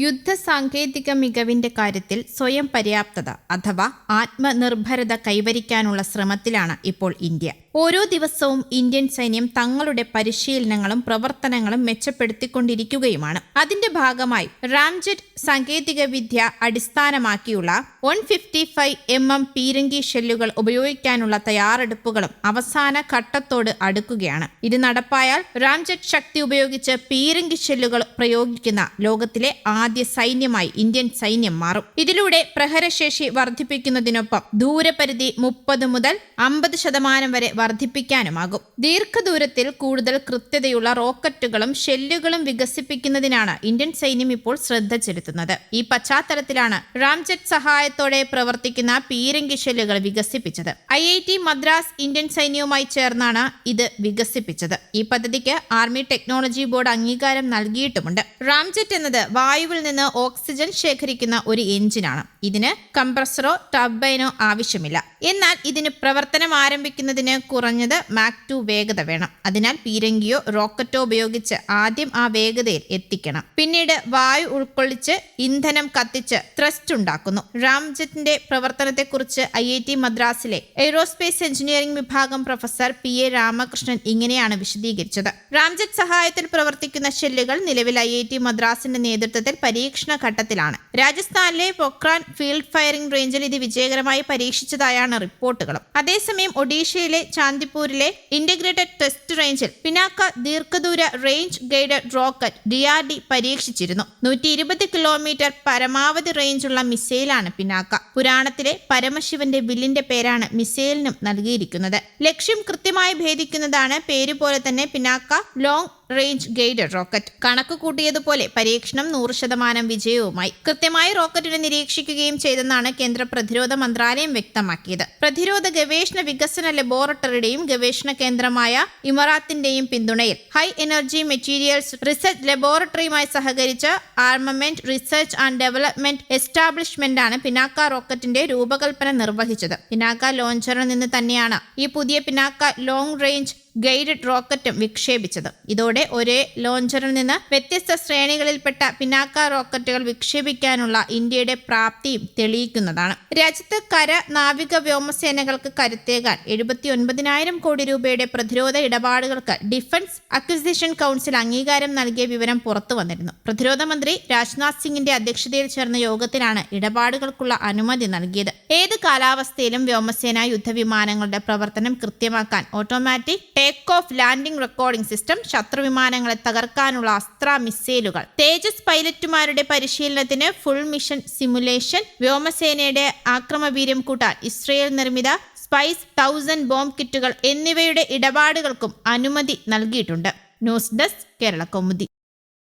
യുദ്ധ സാങ്കേതിക മികവിന്റെ കാര്യത്തിൽ സ്വയം പര്യാപ്തത അഥവാ ആത്മനിർഭരത കൈവരിക്കാനുള്ള ശ്രമത്തിലാണ് ഇപ്പോൾ ഇന്ത്യ. ഓരോ ദിവസവും ഇന്ത്യൻ സൈന്യം തങ്ങളുടെ പരിശീലനങ്ങളും പ്രവർത്തനങ്ങളും മെച്ചപ്പെടുത്തിക്കൊണ്ടിരിക്കുകയുമാണ്. അതിന്റെ ഭാഗമായി റാംജെറ്റ് സാങ്കേതിക വിദ്യ അടിസ്ഥാനമാക്കിയുള്ള one fifty five M M പീരങ്കി ഷെല്ലുകൾ ഉപയോഗിക്കാനുള്ള തയ്യാറെടുപ്പുകളും അവസാന ഘട്ടത്തോട് അടുക്കുകയാണ്. ഇത് നടപ്പായാൽ റാംജെറ്റ് ശക്തി ഉപയോഗിച്ച് പീരങ്കി ഷെല്ലുകൾ പ്രയോഗിക്കുന്ന ലോകത്തിലെ ആദ്യ സൈന്യമായി ഇന്ത്യൻ സൈന്യം മാറും. ഇതിലൂടെ പ്രഹരശേഷി വർദ്ധിപ്പിക്കുന്നതിനൊപ്പം ദൂരപരിധി മുപ്പത് മുതൽ അമ്പത് ശതമാനം വരെ വർദ്ധിപ്പിക്കാനുമാകും. ദീർഘദൂരത്തിൽ കൂടുതൽ കൃത്യതയുള്ള റോക്കറ്റുകളും ഷെല്ലുകളും വികസിപ്പിക്കുന്നതിനാണ് ഇന്ത്യൻ സൈന്യം ഇപ്പോൾ ശ്രദ്ധ ചെലുത്തുന്നത്. ഈ പശ്ചാത്തലത്തിലാണ് റാംജെറ്റ് സഹായത്തോടെ പ്രവർത്തിക്കുന്ന പീരങ്കി ഷെല്ലുകൾ വികസിപ്പിച്ചത്. I I T Madras Indian സൈന്യവുമായി ചേർന്നാണ് ഇത് വികസിപ്പിച്ചത്. ഈ പദ്ധതിക്ക് ആർമി ടെക്നോളജി ബോർഡ് അംഗീകാരം നൽകിയിട്ടുമുണ്ട്. റാംജെറ്റ് എന്നത് വായുവിൽ നിന്ന് ഓക്സിജൻ ശേഖരിക്കുന്ന ഒരു എഞ്ചിനാണ്. ഇതിന് കംപ്രസറോ ടർബൈനോ ആവശ്യമില്ല. എന്നാൽ ഇതിന് പ്രവർത്തനം ആരംഭിക്കുന്നതിന് കുറഞ്ഞത് മാക് ടു വേഗത വേണം. അതിനാൽ പീരങ്കിയോ റോക്കറ്റോ ഉപയോഗിച്ച് ആദ്യം ആ വേഗതയിൽ എത്തിക്കണം. പിന്നീട് വായു ഉൾക്കൊള്ളിച്ച് ഇന്ധനം കത്തിച്ച് ത്രസ്റ്റ് ഉണ്ടാക്കുന്നു. റാംജെറ്റിന്റെ പ്രവർത്തനത്തെക്കുറിച്ച് ഐ ഐ ടി മദ്രാസിലെ എയ്റോസ്പേസ് എഞ്ചിനീയറിംഗ് വിഭാഗം പ്രൊഫസർ പി എ രാമകൃഷ്ണൻ ഇങ്ങനെയാണ് വിശദീകരിച്ചത്. റാംജെറ്റ് സഹായത്തിൽ പ്രവർത്തിക്കുന്ന ഷെല്ലുകൾ നിലവിൽ ഐ ഐ ടി മദ്രാസിന്റെ നേതൃത്വത്തിൽ പരീക്ഷണ ഘട്ടത്തിലാണ്. രാജസ്ഥാനിലെ പൊക്രാൻ ഫീൽഡ് ഫയറിംഗ് റേഞ്ചിൽ ഇത് വിജയകരമായി പരീക്ഷിച്ചതായാണ് റിപ്പോർട്ടുകളും. അതേസമയം ഒഡീഷയിലെ ചാന്ദിപ്പൂരിലെ ഇന്റഗ്രേറ്റഡ് ടെസ്റ്റ് റേഞ്ചിൽ പിനാക്ക ദീർഘദൂര range guided rocket D R D പരീക്ഷിച്ചിരുന്നു. നൂറ്റി ഇരുപത് കിലോമീറ്റർ പരമാവധി റേഞ്ചുള്ള മിസൈലാണ് പിനാക്ക. പുരാണത്തിലെ പരമശിവന്റെ വില്ലിന്റെ പേരാണ് മിസൈലിനും നൽകിയിരിക്കുന്നത്. ലക്ഷ്യം കൃത്യമായി ഭേദിക്കുന്നതാണ് പേരുപോലെ തന്നെ Pinaka long range guided rocket കണക്ക് കൂട്ടിയതുപോലെ പരീക്ഷണം നൂറ് ശതമാനം വിജയവുമായി. കൃത്യമായി റോക്കറ്റിനെ നിരീക്ഷിക്കുകയും ചെയ്തെന്നാണ് കേന്ദ്ര പ്രതിരോധ മന്ത്രാലയം വ്യക്തമാക്കിയത്. പ്രതിരോധ ഗവേഷണ വികസന ലബോറട്ടറിയുടെയും ഗവേഷണ കേന്ദ്രമായ ഇമറാത്തിന്റെയും പിന്തുണയിൽ ഹൈ എനർജി മെറ്റീരിയൽസ് റിസർച്ച് ലബോറട്ടറിയുമായി സഹകരിച്ച് ആർമമെന്റ് റിസർച്ച് ആൻഡ് ഡെവലപ്മെന്റ് എസ്റ്റാബ്ലിഷ്മെന്റാണ് പിനാക്ക റോക്കറ്റിന്റെ രൂപകൽപ്പന നിർവഹിച്ചത്. പിനാക്ക ലോഞ്ചറിൽ നിന്ന് തന്നെയാണ്. ഈ പുതിയ പിനാക്ക ലോങ് റേഞ്ച് ഗൈഡഡ് റോക്കറ്റും വിക്ഷേപിച്ചത്. ഇതോടെ ഒരേ ലോഞ്ചറിൽ നിന്ന് വ്യത്യസ്ത ശ്രേണികളിൽപ്പെട്ട പിനാക്ക റോക്കറ്റുകൾ വിക്ഷേപിക്കാനുള്ള ഇന്ത്യയുടെ പ്രാപ്തിയും തെളിയിക്കുന്നതാണ്. രാജ്യത്ത് കര നാവിക വ്യോമസേനകൾക്ക് കരുത്തേകാൻ എഴുപത്തി ഒൻപതിനായിരം കോടി രൂപയുടെ പ്രതിരോധ ഇടപാടുകൾക്ക് ഡിഫൻസ് അക്വിസിഷൻ കൗൺസിൽ അംഗീകാരം നൽകിയ വിവരം പുറത്തു വന്നിരുന്നു. പ്രതിരോധ മന്ത്രി രാജ്നാഥ് സിംഗിന്റെ അധ്യക്ഷതയിൽ ചേർന്ന യോഗത്തിലാണ് ഇടപാടുകൾക്കുള്ള അനുമതി നൽകിയത്. ഏത് കാലാവസ്ഥയിലും വ്യോമസേന യുദ്ധവിമാനങ്ങളുടെ പ്രവർത്തനം കൃത്യമാക്കാൻ automatic take off landing recording system ശത്രുവിമാനങ്ങളെ തകർക്കാനുള്ള അസ്ത്ര മിസൈലുകൾ തേജസ് പൈലറ്റുമാരുടെ പരിശീലനത്തിന് ഫുൾ മിഷൻ സിമുലേഷൻ വ്യോമസേനയുടെ ആക്രമവീര്യം കൂട്ടാൻ ഇസ്രയേൽ നിർമ്മിത സ്പൈസ് തൗസൻഡ് ബോംബ് കിറ്റുകൾ എന്നിവയുടെ ഇടപാടുകൾക്കും അനുമതി നൽകിയിട്ടുണ്ട്. News desk Kerala Kaumudi.